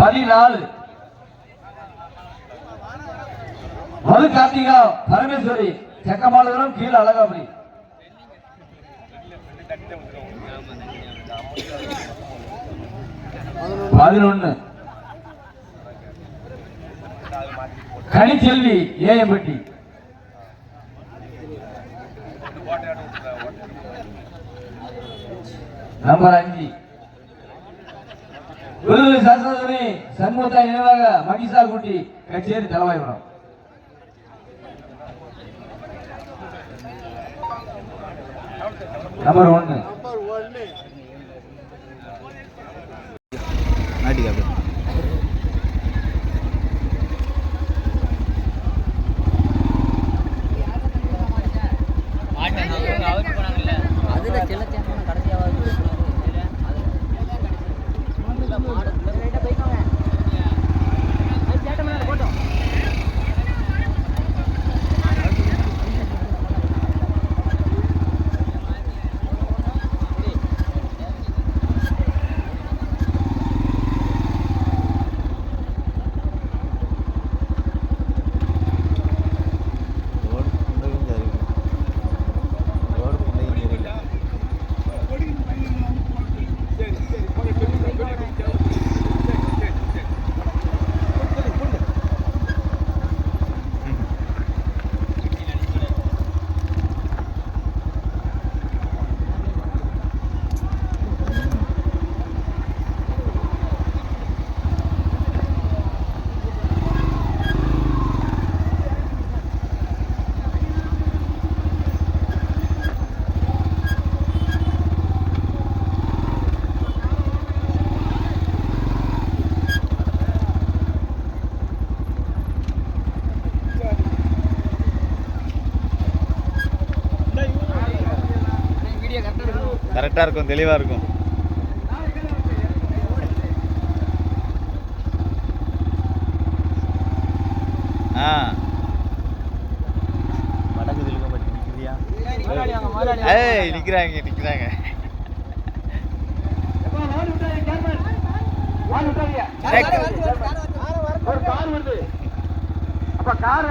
பதினாலு. மது கார்த்திகா பரமேஸ்வரி செக்கமாலதனம் கீழே அழகாபுரி. பதினொன்னு. கனிச்செல்வி ஏஎம்பட்டி. நம்பர் அஞ்சு. சாஸ்திரத்துறை சண்முகத்தா நினைவாக மகிஷார் குட்டி கச்சேரி தலைவாய்புரம் நம்பர் ஒன்னு நாட்டிக்கா கரெக்டாக இருக்கும் தெளிவாக இருக்கும். ஆ. வடக்கு தெலுங்கு பற்றி நிற்கிறியா ஏய் நிற்கிறாங்க நிற்கிறாங்க ஒரு கார் வருது. அப்ப கார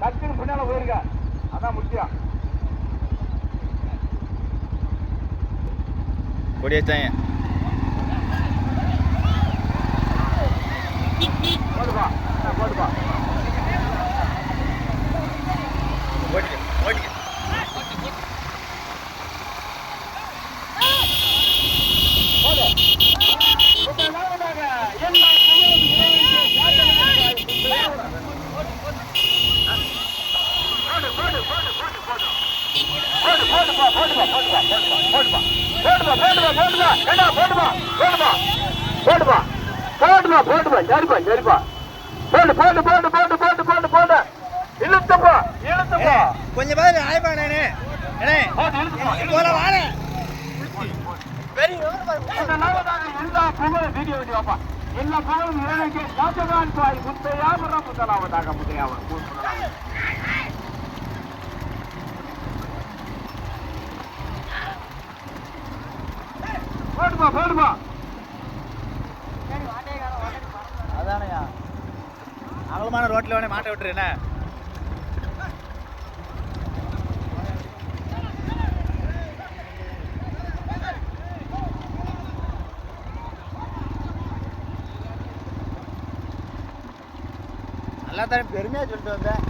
டக்குன்னு பின்னால போயிருக்க அதான் முக்கியம். கொடியாச்சாங்க என்ன கொடி வச்சாங்க போடுப்பா போடுப்பா ஓடிக்க ஓடிக்க கொஞ்சம் பாரு ஆய்ப்பா நானே. போல வாரே எல்லா புகழும் வீடியோ வீடியோப்பா எல்லா புகழும் இறைவனுக்கு ராஜகான் பாய் முத்தையாபுரம் முதலாவதாக முதலாவது போடுமா போடுமா அதானயா? அகலமான ரோட்டில் வேணே மாட்ட விட்டுரு என்ன? நல்லா தானே பெருமையாக சொல்லிட்டு வந்தேன்.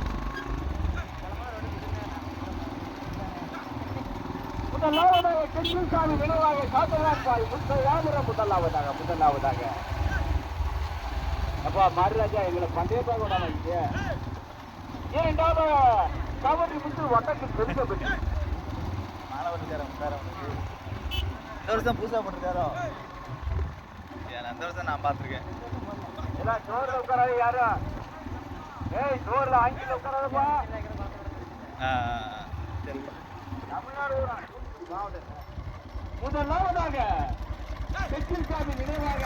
முதலாவதாக கிருஷ்ணசாமி நினைவாக காத்தவரான் பாய் முதலாவதாக முதலாவதாக. அப்பா மாரிராஜா எங்களை பந்தயத்தாக விடாம இங்க இரண்டாவது கவரி முத்து வட்டத்தில் பெருச பெற்று உட்கார இந்த வருஷம் புதுசாக போட்டிருக்காரோ? அந்த வருஷம் நான் பார்த்துருக்கேன். எல்லாம் சோறுல உட்காராது யாரும் ஏய் சோறுல ஆங்கில உட்காராதப்பா. ஆ. சரிப்பா தமிழ்நாடு. முதலாவதாக கிருஷ்ணசாமி நினைவாக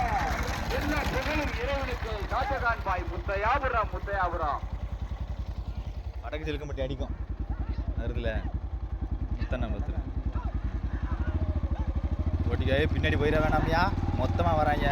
எல்லா புகழும் இறைவனுக்கு ஷாஜகான் பாய் முத்தையாபுரம் முத்தையாபுரம். வடக்கு மட்டும் அடிக்கும். வருதுல முத்தண்ணா பத்து ஓட்டிக்காயே பின்னாடி போயிட வேணாமையா மொத்தமாக வராங்க.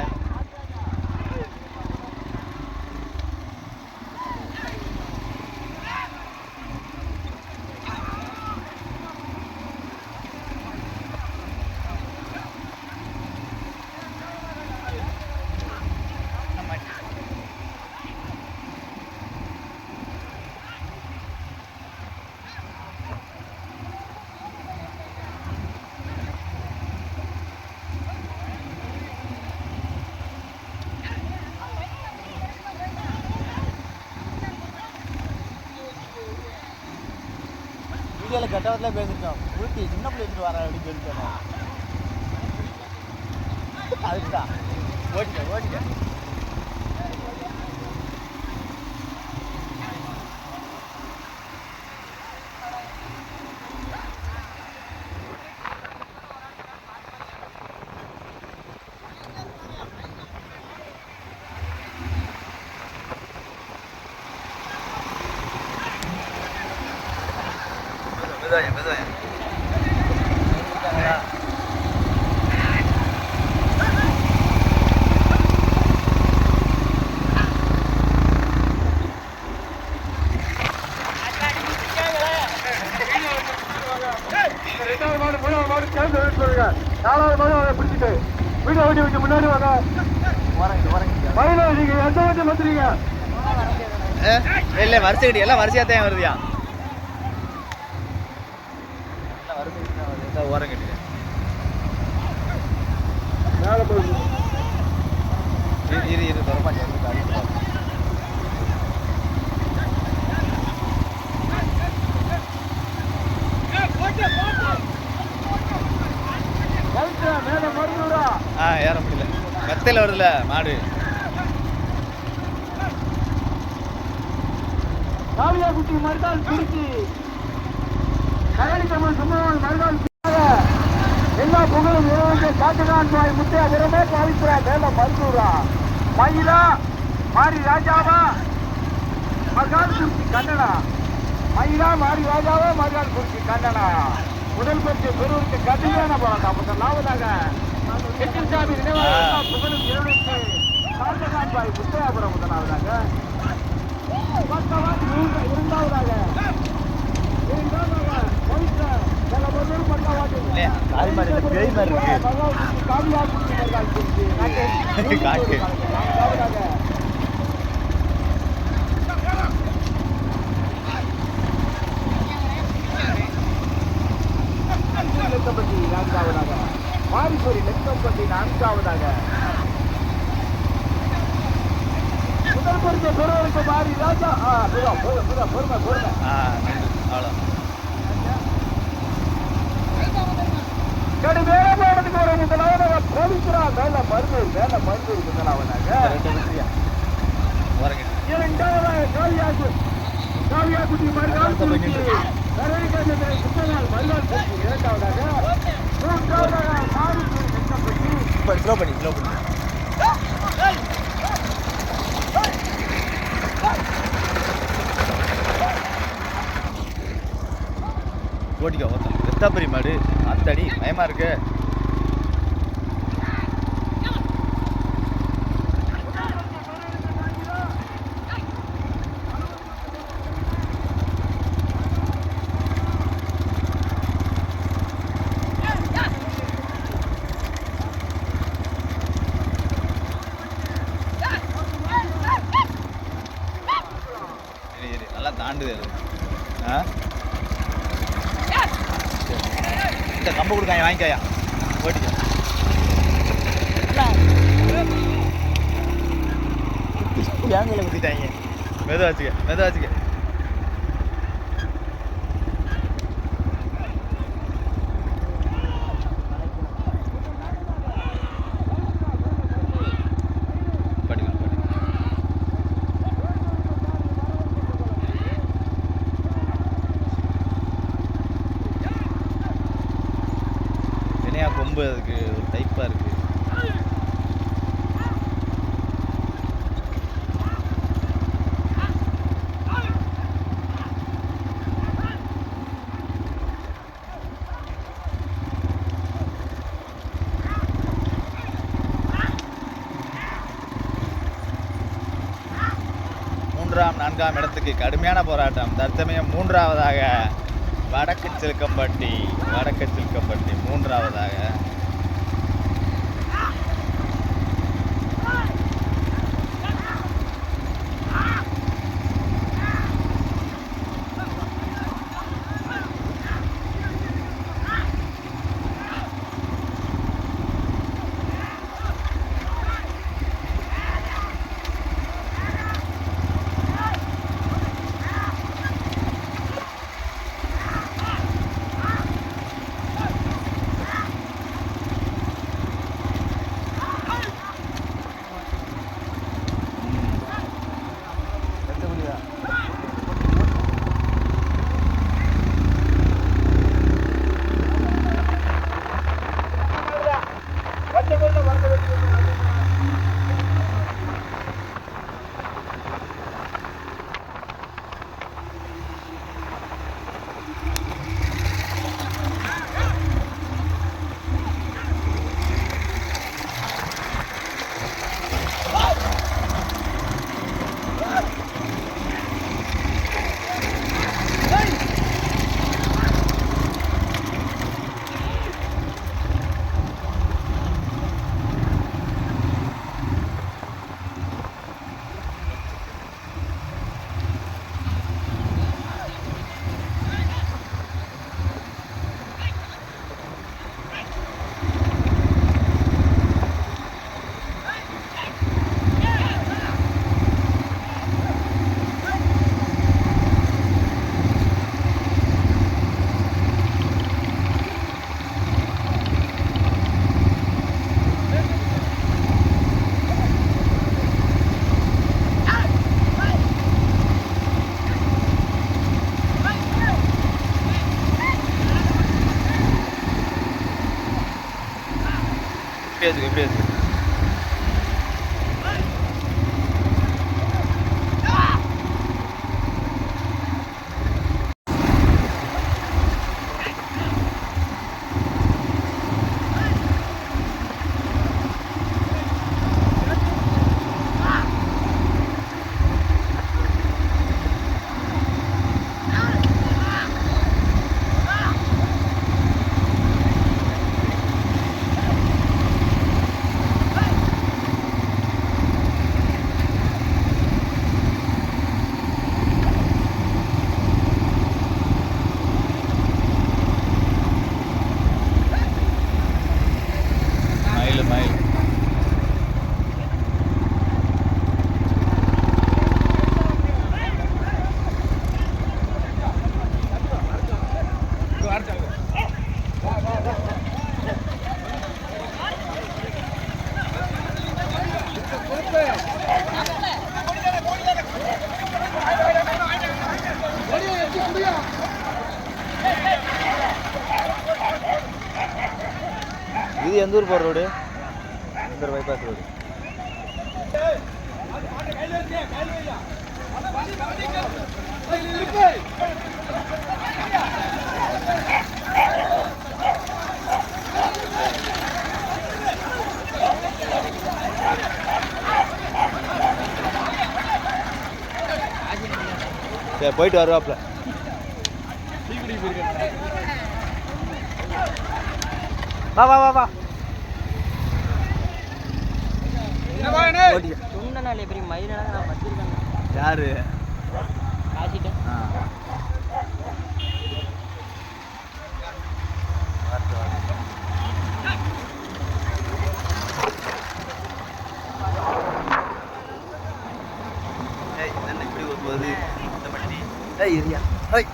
வீடியோவில் கட்டவத்தில் பேசிட்டோம். ஊட்டி சின்ன பிள்ளை எடுத்துட்டு வரேன் அப்படின்னு சொல்லிட்டு அதுதான் ஓட்டிக்க ஓட்டிக்க மெதுவாக மெதுவாக ரெண்டாவது மாடு மூணாவது மாடு சேர்ந்து நாலாவது மாடு பிடிச்சிட்டு வீடியோ ஓட்டி வச்சு முன்னாடி வாங்க மயில நீங்க எந்த வண்டி வந்துறீங்க இல்லை வரிசை எல்லாம் வரிசையாக தான் வருதுயா எல்லாம் வரிசை கட்டி தான் வருது எல்லாம் ஓரம் கட்டிடு மேலே போய் இரு இரு இரு தொடப்பாட்டி வந்து அடிச்சு பாரு. மேல மருந்துடா ஆ ஏற முடியல கத்தையில் வருதுல மாடு. காவியா குட்டி மருதால் திருச்சி. கரடி தமிழ் சும்மன் மருதால் எல்லா புகழும் இருந்து காட்டுதான் சுவாய் முத்தையா திறமே காவிப்புறா மேல மருத்துவரா. மயிலா மாரி ராஜாவா. மகால் குறிச்சி கண்ணனா. மயிலா மாரி ராஜாவா மகால் குறிச்சி கண்ணனா. முதல் பரிசு பெருவருக்கு கடுமையான போராட்டம். முதலாவதாக கெட்டிசாமி நினைவாக புகழும் இறைவனுக்கு காட்டுதான் பாய் முத்தையாபுரம் முதலாவதாக. இரண்டாவதாக. இரண்டாவதாக பவித்ரா ஜலபந்தர் பக்கவாட்டு இல்லையா? காளி மாடு இல்ல, பேய் மாதிரி இருக்கு. பகவான் காவியா குட்டி மருதால் குறிச்சி நான்கு. காட்டு. நான்காவதாக லெக்கப்பட்டி நான்காவதாக மாரிப்பூரி லெக்கப்பட்டி நான்காவதாக முதல் பரிசு மாறி ராஜா ஆ புதா புதா புதா பொறுமை பொறுமை ஆ அவ்வளோ கடு வேலைப்பாடுக்கு ஒரு முதலாவதாக பவித்ரா மேல மருந்து மேல மருந்து முதலாவதாக இரண்டாவதாக காவியாக்கு காவியாக்குட்டி மறுநாள் குறிச்சி சுத்தநாள் மறுநாள் இரண்டாவதாக மூன்றாவதாக மாரிப்பூரி லெக்கப்பட்டி ஸ்லோ பண்ணி ஸ்லோ பண்ணி. ஓட்டிக்கோ ஓட்டம் எத்தாப்பரி மாடு அத்தடி பயமாக இருக்கு இரு இரு நல்லா தாண்டுது அது ஆ சரி. கொடுக்காங்க வாங்கிக்காயா ஓட்டிக்க ஏங்கையில் ஊற்றிட்டாங்க மெதுவா வச்சுக்க. நான்காம் இடத்துக்கு கடுமையான போராட்டம். தற்சமயம் மூன்றாவதாக வடக்கு சிலுக்கம்பட்டி வடக்கு சிலுக்கம்பட்டி மூன்றாவதாக. சரி போயிட்டு வருவாப்ல வா வா வா வா. யாரு? はい、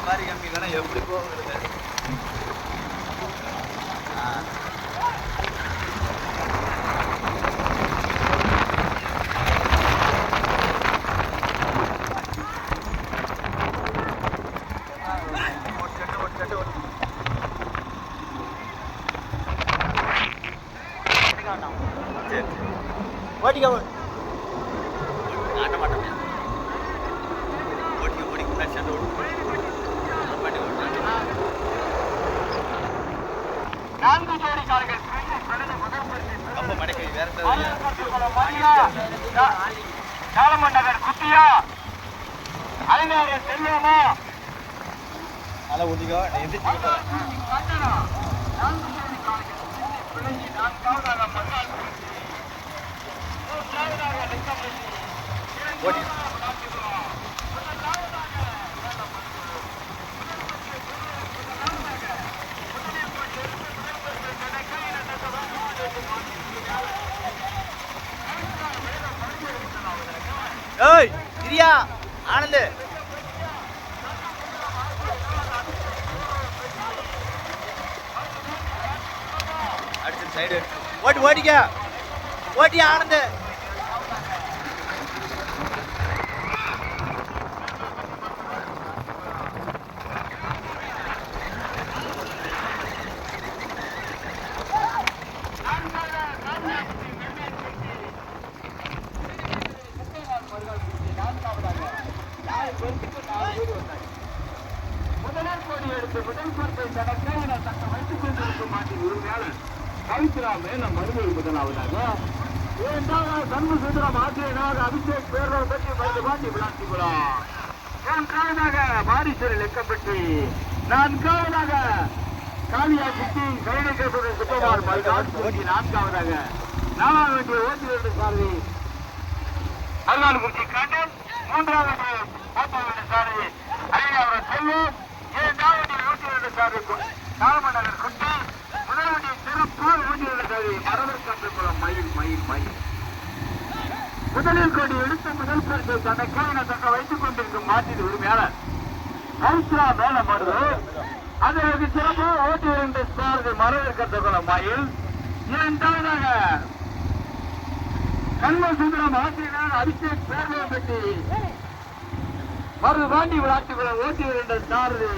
அந்த மாதிரி கம்மி இல்லைன்னா எப்படி போகுது தெரிஞ்சுக்கோ நான் எந்திரிச்சு ஓட்டி ஏய் பிரியா ஆனந்த். സൈഡ്. ഓടി ഓടിക്കുക ഓടി நான் மறுமொழி முதலாவதாக ஏனென்றால் சண்மு சுந்தரம் ஆசிரியராக அபிஷேக் பேரோட பற்றி பத்து பாட்டி விளையாட்டுகிறார் மூன்றாவதாக மாரீஸ்வரில் எக்கப்பட்டு நான்காவதாக காளியா சிட்டி கருணேஸ்வரன் சுப்பமார் மல்கான் நான்காவதாக நாலாம் வேண்டிய ஓட்டுநர் சாரதி. அருகால்குறிச்சி கண்ணன் மூன்றாவது ஓட்டுநர் சாரதி. ஐயாவரம் செல்வம். ஓட்டுநர் சாரதி மயில் மயில் மயில். முதலில் கோடி எடுத்த முதல் பரிசை தன்னை கேவன தக்க வைத்துக் கொண்டிருக்கும் மாற்றின் உரிமையாளர் ஹரித்ரா மேல மருது அதற்கு சிறப்பு. ஓட்டு இரண்டு சாரதி மரவிற்கத்தகுள்ள மயில். இரண்டாவதாக கண்மசுந்தரம் ஆசிரியர் அபிஷேக் பேர்வை பெட்டி. மருது பாண்டி விளையாட்டுகளை ஓட்டி இரண்டு சாரதி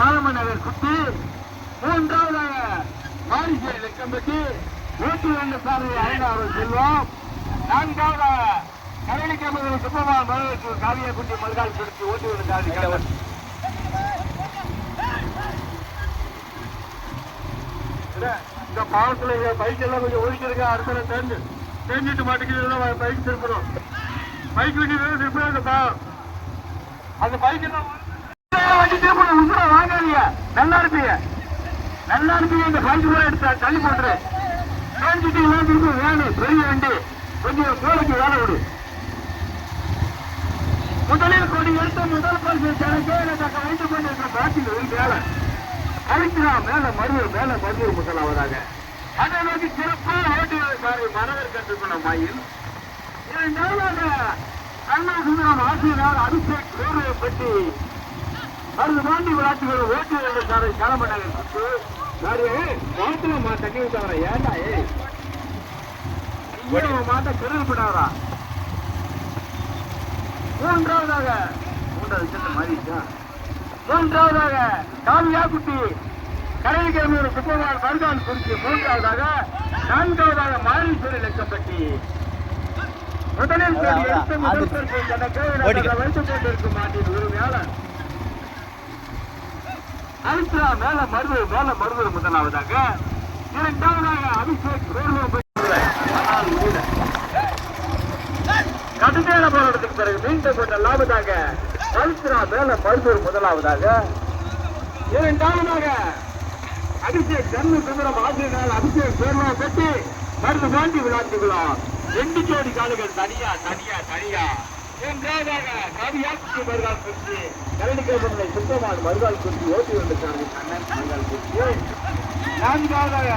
காலமன்னவர் குட்டி. மூன்றாவதாக மாரிசேரி பெற்று நூற்றி ரெண்டு சாரதி அவர்கள் செல்வம். நான்காவது கரணிக்கம்பதில் சுப்பமா மகளுக்கு காவிய குட்டி மறுகால் பிடித்து ஓட்டி ஒரு சாரதி கலவர் இந்த பாவத்தில் பைக் எல்லாம் கொஞ்சம் ஒழிச்சிருக்க அடுத்த தெரிஞ்சு தெரிஞ்சிட்டு மாட்டேங்குது பைக் திருப்பணும். பைக் வண்டி திருப்பணும் அந்த பாவம் அந்த பைக் எல்லாம் வண்டி திருப்பணும் உசுர வாங்காதீங்க. நல்லா இருப்பீங்க. நல்லா இருப்பீங்க இந்த பஞ்சு கூட எடுத்து தள்ளி போட்டுரு. தெரிஞ்சுட்டு எல்லாம் வேணும் பெரிய வண்டி. கொஞ்சம் கோரிக்கை வேலை விடு. முதலில் கொடி எடுத்த முதல் பரிசு தனக்கே தக்க வைத்துக் கொண்டிருக்கிற பாட்டில் ஒரு வேலை. அழிக்கிறா மேல மருவர் மேல மருவர் முதலாவதாக. அதை நோக்கி சிறப்பு ஓட்டுவதற்காக மனதில் கற்றுக்கொண்ட மயில். இரண்டாவதாக அண்ணா சுந்தரம் ஆசிரியரால் அபிஷேக் கோர்வை பற்றி மருந்து பாண்டி விளையாட்டுகள் ஓட்டுவதற்காக களமண்டலம் சுற்று மாட்டுல மாட்ட நீ தவிர ஏண்டா ஏ மாட்ட பெருமைப்படாதா மூன்றாவதாக. மூன்றாவது மூன்றாவதாக காவியா குட்டி. கரைக்கிழமையோட சுப்பவால் மருதான் குறிச்சி மூன்றாவதாக நான்காவதாக மாரீஸ்வரி லட்சப்பட்டி முதலில் எடுத்த முதல் பரிசை தனக்கு வைத்துக் கொண்டிருக்கும் மாட்டின் உரிமையாளர். அரித்ரா மேல மருது மேல மருது முதலாவதாக இரண்டாவதாக அபிஷேக் வேர்வை ஆனால் கூட கடுமையான போராட்டத்துக்கு பிறகு மீண்டும் கொண்ட லாபதாக பல்சுரா மேல மருத்துவர் முதலாவதாக இரண்டாவதாக அபிஷேக் ஜன்ம சுந்தரம் ஆசிரியர் அபிஷேக் பேர்வா பெற்று மருந்து பாண்டி விளையாட்டுக்கலாம் ரெண்டு ஜோடி காலுகள் தனியா தனியா தனியா. மூன்றாவதாக கவியாட்சி மருகால் குறிச்சி சுத்தமான குறிச்சி ஓட்டி வந்திருக்காங்க கண்ணன் மருகால் குறிச்சி நான்காவதாக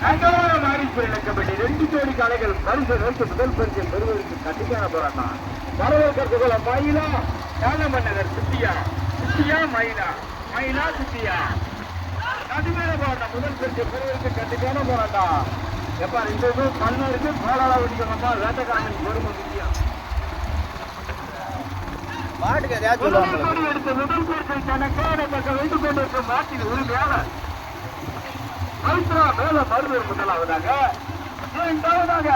நான்காவது மாறிப்பு இழக்கப்பட்டு ரெண்டு ஜோடி காளைகள் பரிசு நோக்கி முதல் பரிசை பெறுவதற்கு கண்டிப்பான போராட்டம். வரவேற்கிறது மயிலா காலமன்னகர் சுத்தியா சுத்தியா மயிலா மயிலா சுத்தியா? கடுமையான போராட்டம் முதல் பரிசை பெறுவதற்கு கண்டிப்பான போராட்டம் எப்பா இந்த இது இருக்கு கோலாலா வெடிக்கணுமா வேட்டக்காரன் பொறுமை முக்கியம் மாட்டுக்கு எதையாச்சும் எடுத்த முதல் பரிசை தனக்கான தக்க வைத்துக் கொண்டிருக்கும் மாட்டின் பவித்ரா மேல மருதர் முதலாவதாக இரண்டாவதாக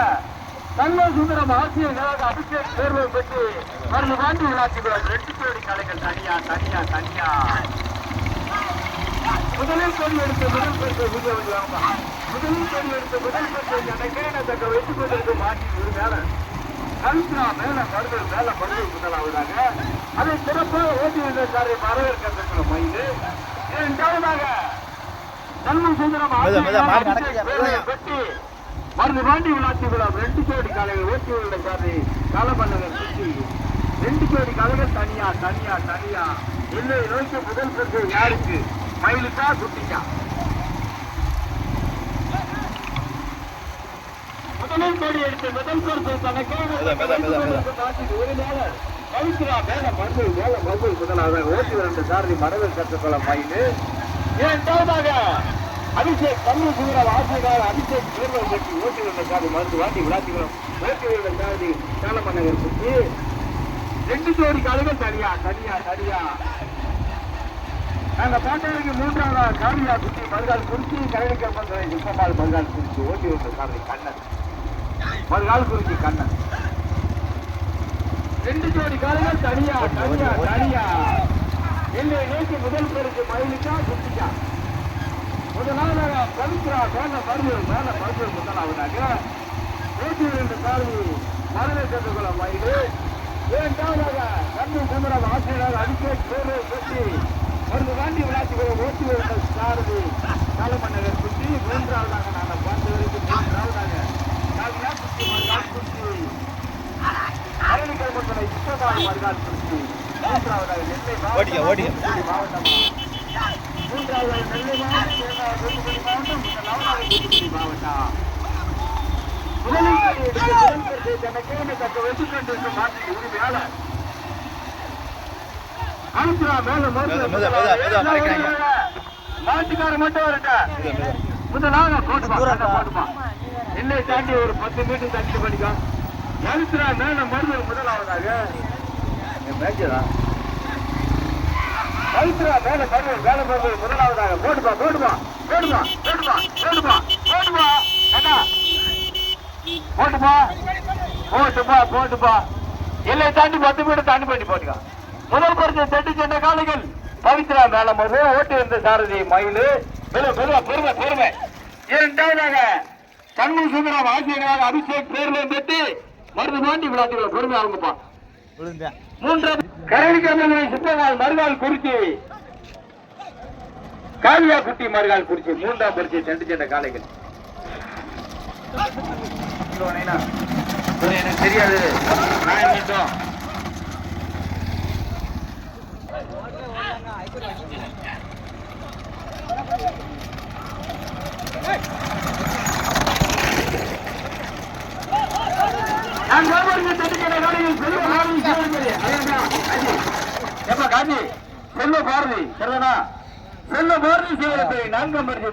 கண்ண சுந்தரம் ஆசிரியர்களாக அபிஷேக் தேர்வை பெற்று மருந்து வாண்டி விளையாட்டுகிறார் ரெண்டு ஜோடி கலைகள் தனியா தனியா தனியா. முதலில் கொடி எடுத்த முதல் பரிசை விஜயவாங்க முதலில் கொடி எடுத்த முதல் பரிசை தனக்கே தக்க வைத்துக் கொண்டிருக்கும் மாட்டின் உரிமையாளர் பவித்ரா மேல மருதர் மேல மருதர் முதலாவதாக. அதை சிறப்பாக ஓட்டி வந்தாரை வரவேற்கின்ற மயில். இரண்டாவதாக தன்மன் சுந்தரம் மெது, மருந்து பாண்டி விளையாட்டு விழா ரெண்டு ஜோடி காலைகள் ஓட்டி உள்ள சாரி காலமன்னகர் சுற்றி. ரெண்டு ஜோடி காலைகள் தனியா தனியா தனியா. இல்லை நோக்கி முதல் பெற்று யாருக்கு? மயிலுக்கா குட்டிக்கா? முதலில் கோடி எடுத்து முதல் பரிசு தனக்கே ஒரு நாள் பவித்ரா மேல மருந்து மேல மருந்து. முதலாக ஓட்டி இரண்டு சாரதி மரபில் கற்றுக்கொள்ள மயில் இரண்டாவதாக அபிஷேக் தமிழ் சுந்தரம் ஆசிரியர் அபிஷேக் தேர்தல் கட்சி ஓட்டி வந்த சாதி மருந்து வாட்டி விளாட்டிகளும் ஓட்டி வந்த சாதி காலமன்னகர் சுற்றி ரெண்டு ஜோடி காலைகள் தனியா தனியா தனியா. நாங்க பாட்டாளிக்கு மூன்றாவது காவியா குட்டி மறுகால் குறிச்சி கரணிக்கர் பண்ற சுப்பமால் மறுகால் குறிச்சி ஓட்டி வந்த சாரதி கண்ணன். மறுகால் குறிச்சி கண்ணன். ரெண்டு ஜோடி காலங்கள் தனியா தனியா தனியா. என்னை நேற்று முதல் பேருக்கு மயிலுக்கா குட்டிக்கா? முதலாவதாக பவித்ரா மேல மருதூர் மேல மருதூர் முதலாவதாக நூற்றி இரண்டு சார்பு மருதை சேர்ந்துகொள்ள மயிலு இரண்டாவதாக கண்ணு சந்திரம் ஆசிரியராக அடிக்கேட் பேரு கட்டி மருந்து தாண்டி விளையாட்டுகளை ஓட்டி வருகிற சார்பு காலமன்னகர் குட்டி மூன்றாவதாக நாங்கள் பார்த்து வரைக்கும் மூன்றாவதாக காவியா குட்டி மருகால் குட்டி அரணிக்கல் மக்களை சுத்தமாக மருகால் குட்டி மூன்றாவதாக நெல்லை. மாவட்டமா. மூன்றாவது நெல்லை மாவட்டம் இரண்டாவது தூத்துக்குடி மாவட்டம் முதலாவதாக தூத்துக்குடி மாவட்டம் முதலில் எடுத்து முதல் தக்க வைத்துக் கொண்டிருக்கும் உரிமையாளர் அனுப்புறா மட்டும் வரட்ட முதலாக கோட்டுமா என்னை தாண்டி ஒரு பத்து மீட்டர் தண்ணி பண்ணிக்கோ அனுப்புறா மேல மருந்து முதலாவதாக மேட்சா பவித்ரா மேல கருவு மேல கருவு முதலாவதாக போடுப்பா போடுப்பா போடுப்பா போடுப்பா போடுப்பா போடுப்பா அண்ணா. போட்டுப்பா போட்டுப்பா போட்டுப்பா. எல்லை தாண்டி பத்து மீட்டர் தாண்டி பண்ணி போட்டுக்கா. முதல் பரிசு செட்டு சென்ற காலைகள். பவித்ரா மேல மருது ஓட்டு இருந்த சாரதி மயிலு. பெருமை பெருமை பெருமை. இரண்டாவதாக சண்முக சுந்தரம் ஆசிரியராக அபிஷேக் பேர்ல பெற்று மருது மாண்டி விளையாட்டுகளை பெருமை அவங்கப்பா மூன்றாவது கரடிக்கம்பளை சுப்பவால் மறுகால் குறிச்சி. காவியா குட்டி மறுநாள் குறிச்சி. மூன்றாம் பரிசை சென்று சென்ற காளைகள். எனக்கு தெரியாது. நான் நான் வியாபாரிகள் தட்டுக்கிற வேலையில் செல்வ பாரதி சிவகங்கை. காந்தி. செல்வ பாரதி சரிதானா செல்வ பாரதி நான்காம் பரிசு